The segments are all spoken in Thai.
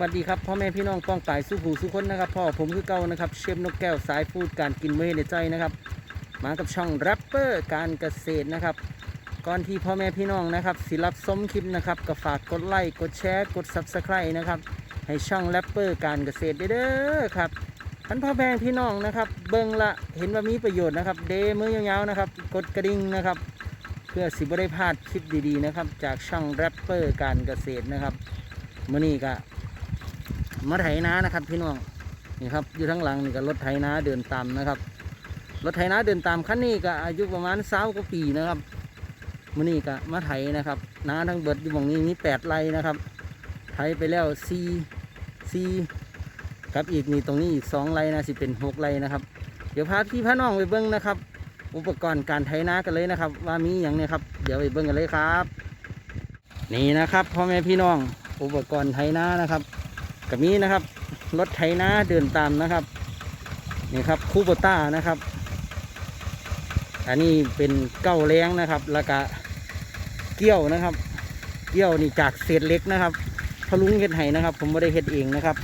วัสดีครับพ่อแม่พี่น้องป้องปายสู้ผู้สู้คนนะครับพ่อผมคือเก่านะครับเชฟนกแก้วสายฟูดการกินเมื่อในใจนะครับ มากับช่องแรปเปอร์การเกษตรนะครับ ก่อนที่พ่อแม่พี่น้องนะครับสิรับชมคลิปนะครับก็ฝากกดไลค์กดแชร์กด Subscribe นะครับให้ช่องแรปเปอร์การเกษตรเด้อครับท่านพ่อแม่พี่น้องนะครับเบิ่งละเห็นว่ามีประโยชน์นะครับ เดมือยาวๆนะครับกดกระดิ่งนะครับ เพื่อสิบได้พลาดคลิปดีๆนะครับ จากช่องแรปเปอร์การเกษตรนะครับมื่อนี้ก็ มาไถนานะครับ พี่น้องนี่ครับอยู่ทั้งหลังนี่ก็รถไถนาเดินตามนะครับ รถไถนาเดินตามคันนี้ก็อายุประมาณสาวกว่าปีนะครับมื่อนี้ก็มาไถนะครับนาทั้งเบิดอยู่หมองนี้มีแปดไร่นะครับไถไปแล้วสี่สี่กับอีกนี่ตรงนี้อีกสองไร่นะสิเป็นหกไร่นะครับ เดี๋ยวพาพี่พาน้องไปเบิ้งนะครับ อุปกรณ์การไถนากันเลยนะครับ ว่ามีอย่างเนี้ครับ เดี๋ยวไปเบิ้งกันเลยครับ นี่นะครับพ่อแม่พี่น้องอุปกรณ์ไถนานะครับ กับมีนะครับ รถไถนาเดินตามนะครับ นี่ครับคูโบต้านะครับ อันนี้เป็นเก้าแรงนะครับ แล้วก็เกี้ยวนะครับ เกี้ยวนี่จากเศษเล็กนะครับพลุงเฮ็ดไห้นะครับ ผมไม่ได้เฮ็ดเองนะครับ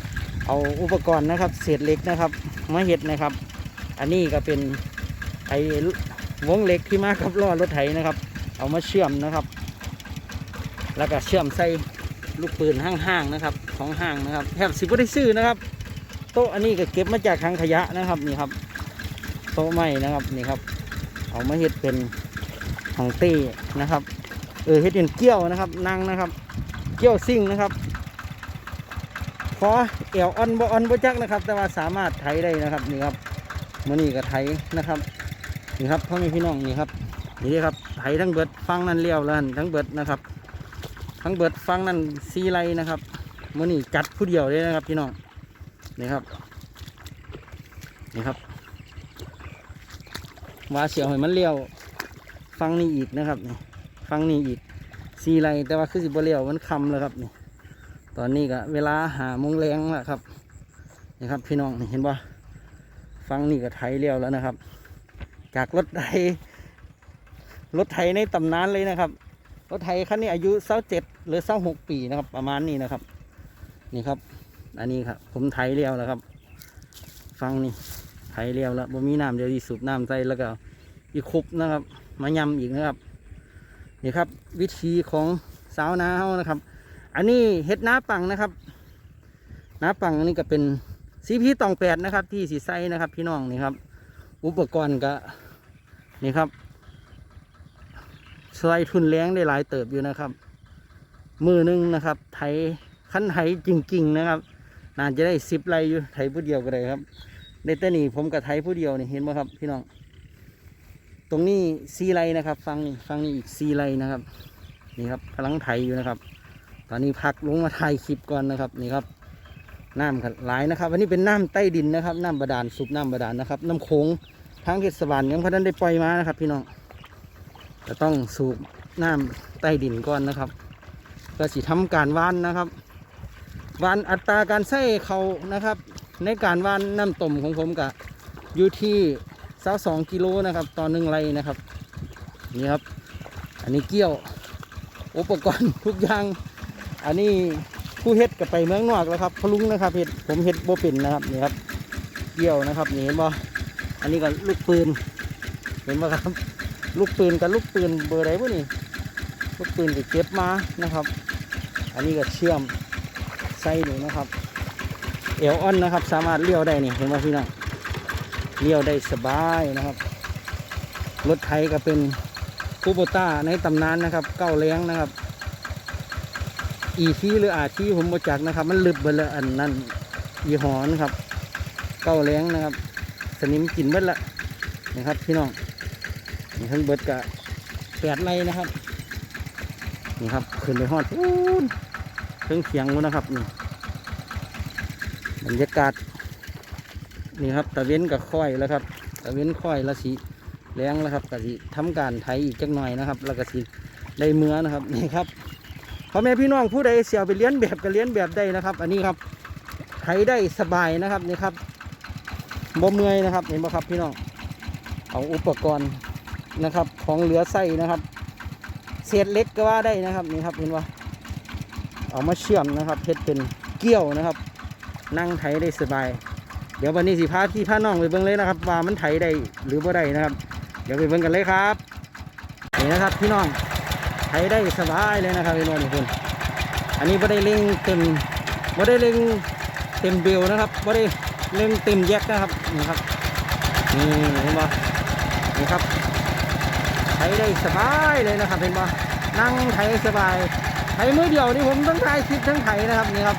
เอาอุปกรณ์นะครับ เศษเล็กนะครับมาเฮ็ดนะครับ อันนี้ก็เป็นไอ้วงเล็กที่มากับล้อรถไถนะครับ เอามาเชื่อมนะครับ แล้วก็เชื่อมใส่ลูกปืนห้างๆนะครับของห้างนะครับแทบสิบได้ซื้อนะครับ โต๊ะอันนี้ก็เก็บมาจากทางขยะนะครับนี่ครับ โต๊ะไม้นะครับนี่ครับ เอามาเฮ็ดเป็นของเต้นะครับ เออเฮ็ดเป็นเกี้ยวนะครับนั่งนะครับ เกี้ยวซิ่งนะครับพอเอวอ่อนบ่อ่อนบ่จักนะครับ แต่ว่าสามารถไถได้นะครับนี่ครับมื่อนี้ก็ไถนะครับนี่ครับพ่อแม่พี่น้องนี่ครับนี่ครับไถทั้งเบิดฟังนั่นเลี้ยวแล้วหั่นทั้งเบิดนะครับ ทั้งเบิดฟังนั่นซีไรนะครับ มื่อนี้จัดผู้เดียวเลยนะครับพี่น้องนี่ครับนี่ครับว่าเสียวให้มันเลี้ยวฟังนี่อีกนะครับนี่ฟังนี่อีกซีไรแต่ว่าคือสิบเลี้ยวมันคำแล้วครับนี่ตอนนี้ก็เวลาหามงแรงแล้วครับนี่ครับพี่น้องเห็นป่ฟังนี่ก็ไถเลี้ยวแล้วนะครับ จากรถไถรถไถในตำนานเลยนะครับรถไถคันนี้อายุเศร้าเจ็ดหรือเศร้าหกปีนะครับ ประมาณนี้นะครับ นี่ครับ อันนี้ครับ ผมไถเลี้ยวแล้วครับ ฟังนี่ไถเรียวแล้วบ่มีน้ำเดี๋ยวดีสูบน้ำใส่แล้วก็อีกคุบนะครับ มายำอีกนะครับนี่ครับ วิธีของสาวนาเฮานะครับ อันนี้เห็ดน้าปังนะครับน้าปังนนี้ก็เป็นซีพีตองแปดนะครับ ที่สีไซนะครับ พี่น้องนี่ครับ อุปกรณ์ก็นี่ครับใช่ทุนแรงได้หลายเติบอยู่นะครับ มือหนึงนะครับไถ ขั้นไถจริง ๆ นะครับน่าจะได้สิบไรอยู่ไถผู้เดียวก็ได้ครับในแต่นี่ผมกับไทยผู้เดียวนี่เห็นไหมครับ พี่น้อง ตรงนี้ซีไรนะครับ ฟังนี่ฟังนี่อีกซีไรนะครับ นี่ครับกำลังไถอยู่นะครับ ตอนนี้พักลงมาถ่ายคลิปก่อนนะครับนี่ครับน้ำครับหลายนะครับอันนี้เป็นน้ำใต้ดินนะครับน้ำบาดาลสูบน้ำบาดาลนะครับ น้ำโขงทางเทศบาลยังพนันได้ปล่อยมานะครับ พี่น้องจะต้องสูบน้ำใต้ดินก่อนนะครับ ก็สิทำการว่านนะครับ ว่านอัตราการใช้เขานะครับ ในการวานน้ำต้มของผมกะอยู่ที่สาสองกิโลนะครับต่อหนึ่งไรนะครับนี่ครับ อันนี้เกี้ยวอุปกรณ์ทุกอย่าง อันนี้ผู้เฮ็ดกับไปเมืองนอกแล้วครับพลุงนะครับเฮ็ดผมเฮ็ดโบเป็นนะครับนี่ครับเกี้ยวนะครับนี่เห็นบ่อันนี้ก็ลูกปืน เห็นบ่ครับ ลูกปืนกับลูกปืนเบอร์ไหนวะนี่ลูกปืนก็เก็บมานะครับ อันนี้ก็เชื่อม ใส่นี่นะครับเอวออนนะครับ สามารถเลี้ยวได้นี่เห็นไหมพี่น้องเลี้ยวได้สบายนะครับ รถไถก็เป็นคูโบต้าในตำนานนะครับ เก้าแรงนะครับ อีทีหรืออาทีผมมาจากนะครับ มันลึบไปเลยอันนั้นยี่ห้อนะครับ เก้าแรงนะครับ สนิมกินเบิดละนะครับ พี่น้องนี่ทั้งเบิดกะแปดไร่นะครับนี่ครับขึ้นไปฮอดพูน เครื่องเคียงนู้นนะครับนี่บรรยากาศนี่ครับตะเว้นกับค่อยแล้วครับตะเว้นค่อยละสีแรงแล้วครับกะสิทำการไถอีกจักหน่อยนะครับ แล้วก็สิได้เมื่อนะครับนี่ครับพ่อแม่พี่น้องผู้ใดเสียวไปเลี้ยนแบบก็เลี้ยนแบบได้นะครับ อันนี้ครับไถได้สบายนะครับนี่ครับบ่เมื่อยนะครับเห็นไหมครับพี่น้องเอาอุปกรณ์นะครับ ของเหลือใส่นะครับ เศษเล็กก็ว่าได้นะครับนี่ครับเห็นว่า เอามาเชื่อมนะครับเพชรเป็นเกี่ยวนะครับ นั่งไถได้สบาย เดี๋ยววันนี้สิพาพี่พาน้องไปเบิ่งเลยนะครับ ว่ามันไถได้หรือบ่ได้นะครับ เดี๋ยวไปเบิ่งกันเลยครับนี่นะครับพี่น้องไถได้สบายเลยนะครับพี่น้องนี่คุณอันนี้บ่ได้เร่งเต็มบ่ได้เร่งเต็มเบลนะครับบ่ได้เร่งเต็มแยกนะครับนี่ครับนี่เห็นบ่นี่ครับไถได้สบายเลยนะครับเห็นบ่นั่งไถสบาย ไถมือเดียวนี่ผมต้องถ่ายคลิปทั้งไถนะครับนี่ครับ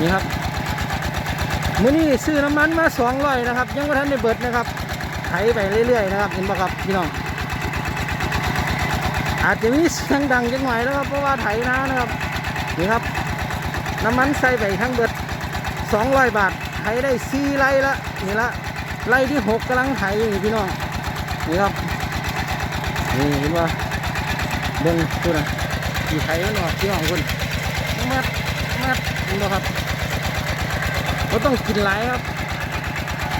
นี่ครับมื้อนี้ซื้อน้ำมันมาสองร้อยนะครับ ยังไม่ทันได้เบิดนะครับไถไปเรื่อยๆนะครับเห็นปะครับพี่น้องอาจจะมีเสียงดังจังหน่อยนะครับ เพราะว่าไถนานะครับนี่ครับ น้ำมันใส่ไปทั้งเบิดสองร้อยบาทไถได้สี่ไร่ละนี่ละไร่ที่หกกำลังไถอยู่นี่พี่น้องนี่ครับนี่เห็นปะเบิ้งคุณนะ กี่ไถมันหนอพี่น้องคุณแมดแมดเห็นปะครับก็ต้องกินหลายครับ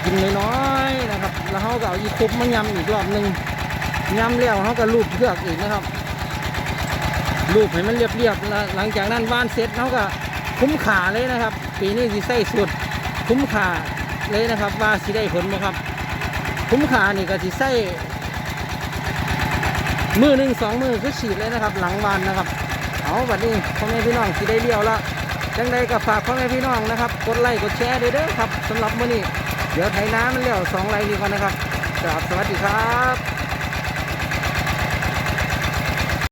กินน้อยๆนะครับ แล้วเขาก็เอาอีคุบมายำอีกรอบหนึ่งยำแล้วเขาก็ลูบเพือกอีกนะครับลูบให้มันเรียบๆแล้วหลังจากนั้นว่านเสร็จเขาก็คุ้มขาเลยนะครับ ปีนี้สิใส่สุด คุ้มขาเลยนะครับ ว่าสิได้ผลไหมครับ คุ้มขานี่ก็สิใส่ มือหนึ่งสองมือคือฉีดเลยนะครับ หลังวานนะครับเอาบัดนี้พ่อแม่พี่น้องที่ได้เลี้ยวละยังใดก็ฝากพ่อแม่พี่น้องนะครับกดไลค์กดแชร์ด้วยเด้อครับสำหรับมื้อนี้เดี๋ยวไถน้ำมันเลี้ยวสองไลน์นี้ก่อนนะครับกราบสวัสดีครับ